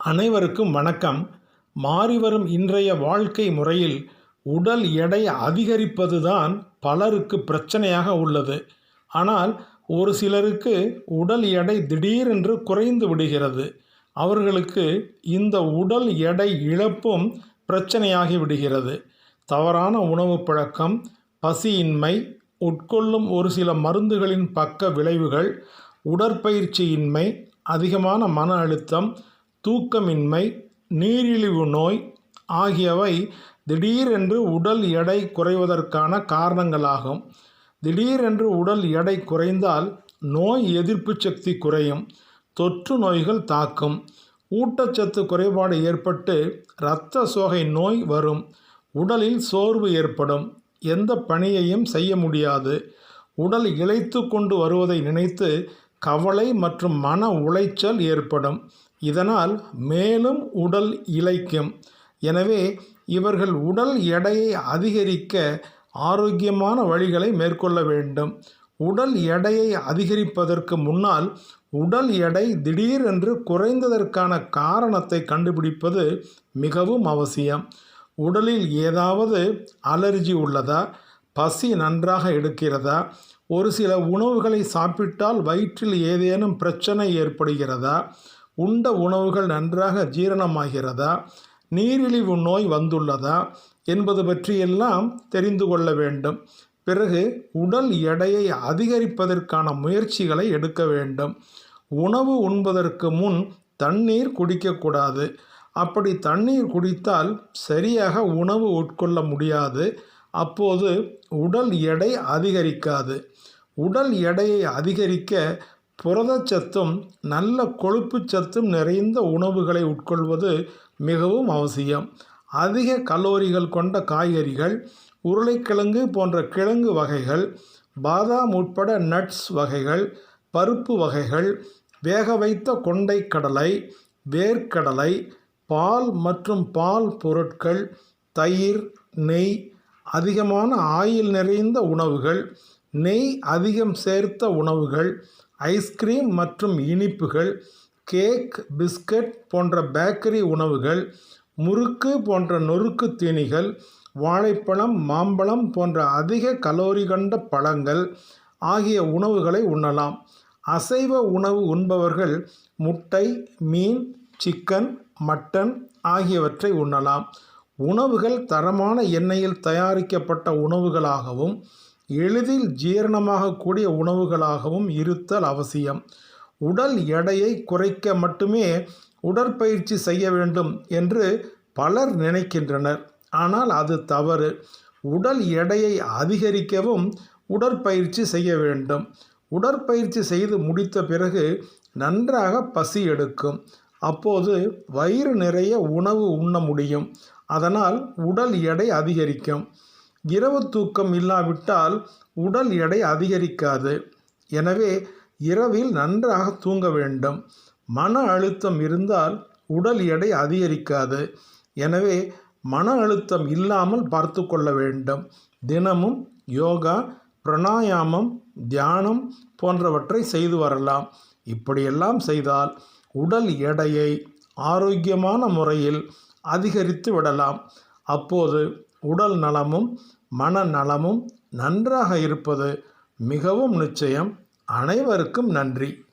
அனைவருக்கும் வணக்கம். மாறிவரும் இன்றைய வாழ்க்கை முறையில் உடல் எடை அதிகரிப்பதுதான் பலருக்கு பிரச்சனையாக உள்ளது. ஆனால் ஒரு சிலருக்கு உடல் எடை திடீரென்று குறைந்து விடுகிறது. அவர்களுக்கு இந்த உடல் எடை இழப்பும் பிரச்சனையாகி விடுகிறது. தவறான உணவு பழக்கம் பசியின்மை உட்கொள்ளும் ஒரு சில மருந்துகளின் பக்க விளைவுகள் உடற்பயிற்சியின்மை அதிகமான மன அழுத்தம் தூக்கமின்மை நீரிழிவு நோய் ஆகியவை திடீரென்று உடல் எடை குறைவதற்கான காரணங்களாகும். திடீரென்று உடல் எடை குறைந்தால் நோய் எதிர்ப்பு சக்தி குறையும் தொற்று நோய்கள் தாக்கும். ஊட்டச்சத்து குறைபாடு ஏற்பட்டு இரத்த சோகை நோய் வரும் உடலில் சோர்வு ஏற்படும். எந்த பணியையும் செய்ய முடியாது. உடல் இழைத்து கொண்டு வருவதை நினைத்து கவலை மற்றும் மன உளைச்சல் ஏற்படும். இதனால் மேலும் உடல் இழைக்கும். எனவே இவர்கள் உடல் எடையை அதிகரிக்க ஆரோக்கியமான வழிகளை மேற்கொள்ள வேண்டும். உடல் எடையை அதிகரிப்பதற்கு முன்னால் உடல் எடை திடீரென்று குறைந்ததற்கான காரணத்தை கண்டுபிடிப்பது மிகவும் அவசியம். உடலில் ஏதாவது அலர்ஜி உள்ளதா? பசி நன்றாக எடுக்கிறதா? ஒரு சில உணவுகளை சாப்பிட்டால் வயிற்றில் ஏதேனும் பிரச்சனை ஏற்படுகிறதா? உண்ட உணவுகள் நன்றாக ஜீரணமாகிறதா? நீரிழிவு நோய் வந்துள்ளதா? என்பது பற்றியெல்லாம் தெரிந்து கொள்ள வேண்டும். பிறகு உடல் எடையை அதிகரிப்பதற்கான முயற்சிகளை எடுக்க வேண்டும். உணவு உண்பதற்கு முன் தண்ணீர் குடிக்கக்கூடாது அப்படி தண்ணீர் குடித்தால் சரியாக உணவு உட்கொள்ள முடியாது. அப்போது உடல் எடை அதிகரிக்காது. உடல் எடையை அதிகரிக்க புரதச்சத்தும் நல்ல கொழுப்பு சத்தும் நிறைந்த உணவுகளை உட்கொள்வது மிகவும் அவசியம். அதிக கலோரிகள் கொண்ட காய்கறிகள் உருளைக்கிழங்கு போன்ற கிழங்கு வகைகள் பாதாம் உட்பட நட்ஸ் வகைகள் பருப்பு வகைகள் வேக வைத்த கொண்டை கடலை வேர்க்கடலை பால் மற்றும் பால் பொருட்கள் தயிர் நெய் அதிகமான ஆயில் நிறைந்த உணவுகள் நெய் அதிகம் சேர்த்த உணவுகள் ஐஸ்கிரீம் மற்றும் இனிப்புகள் கேக் பிஸ்கட் போன்ற பேக்கரி உணவுகள் முறுக்கு போன்ற நொறுக்கு தீனிகள் வாழைப்பழம் மாம்பழம் போன்ற அதிக கலோரி கண்ட பழங்கள் ஆகிய உணவுகளை உண்ணலாம். அசைவ உணவு உண்பவர்கள் முட்டை மீன் சிக்கன் மட்டன் ஆகியவற்றை உண்ணலாம். உணவுகள் தரமான எண்ணெயில் தயாரிக்கப்பட்ட உணவுகளாகவும் எளிதில் ஜீரணமாகக்கூடிய உணவுகளாகவும் இருத்தல் அவசியம். உடல் எடையை குறைக்க மட்டுமே உடற்பயிற்சி செய்ய வேண்டும் என்று பலர் நினைக்கின்றனர். ஆனால் அது தவறு. உடல் எடையை அதிகரிக்கவும் உடற்பயிற்சி செய்ய வேண்டும். உடற்பயிற்சி செய்து முடித்த பிறகு நன்றாக பசி எடுக்கும். அப்போது வயிறு நிறைய உணவு உண்ண முடியும். அதனால் உடல் எடை அதிகரிக்கும். இரவு தூக்கம் இல்லாவிட்டால் உடல் எடை அதிகரிக்காது. எனவே இரவில் நன்றாக தூங்க வேண்டும். மன அழுத்தம் இருந்தால் உடல் எடை அதிகரிக்காது. எனவே மன அழுத்தம் இல்லாமல் பார்த்து கொள்ள வேண்டும். தினமும் யோகா பிராணாயாமம் தியானம் போன்றவற்றை செய்து வரலாம். இப்படியெல்லாம் செய்தால் உடல் எடையை ஆரோக்கியமான முறையில் அதிகரித்து விடலாம். அப்போது உடல் நலமும் மனநலமும் நன்றாக இருப்பது மிகவும் நிச்சயம். அனைவருக்கும் நன்றி.